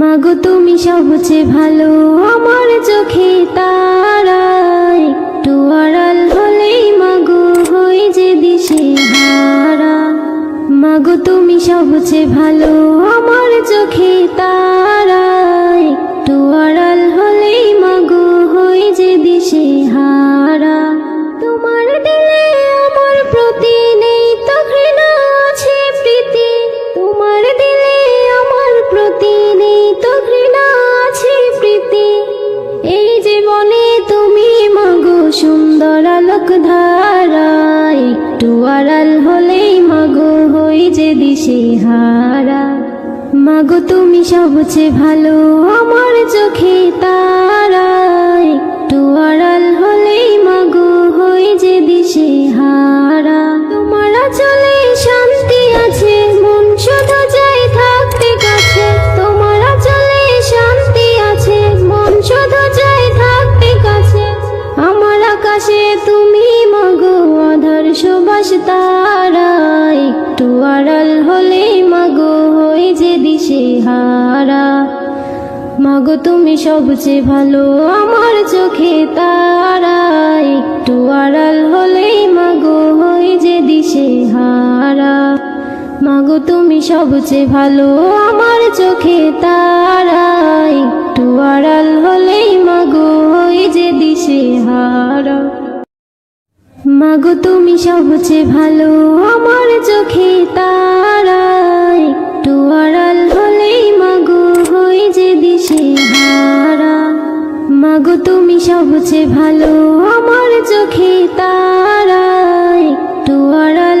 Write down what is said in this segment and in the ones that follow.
মাগো, তুমি সবচেয়ে ভালো। আমার চোখে তারা একটু আড়াল হলেই মাগো হই যে দিশে হারা। মাগো, তুমি সবচেয়ে ভালো। আমার চোখে তারা একটু আড়াল হলেই মাগো হই যে দিশে হারা। দিশে হারা মাগো, তুমি সবচেয়ে ভালো, আমার চোখে তারা। একটু আড়াল হলেই মাগো হই যে দিশে হারা তোমার চলে শান্তি আছে, মন শুধু চাই থাকতে কাছে। তোমার চলে শান্তি আছে, মন শুধু চাই থাকতে কাছে। আমার আকাশে তুমি মাগো আধার সুবাস তারা, একটু আড়াল হলে মাগো হই যে দিশে হারা। মাগো তুমি সবচেয়ে ভালো আমার চোখে তারা, একটু আড়াল হলে মাগো হই যে দিশে হারা। মাগো তুমি সবচেয়ে ভালো আমার চোখে তারা। মাগো, তুমি সবচেয়ে ভালো। আমার চোখে তারা একটু আড়াল হলেই মাগো হই যে দিশে হারা। মাগো, তুমি সবচেয়ে ভালো। আমার চোখে তারা একটু আড়াল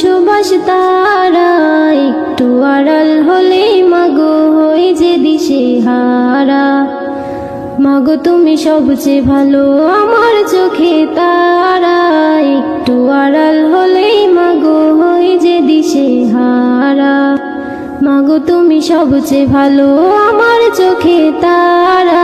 সুবাস তারা, একটু আড়াল হলেই মাগো হই যে দিশে হারা। মাগো, তুমি সবচেয়ে ভালো আমার চোখে তারা, একটু আড়াল হলেই মাগো হই যে দিশে হারা। মাগো, তুমি সবচেয়ে ভালো আমার চোখে তারা।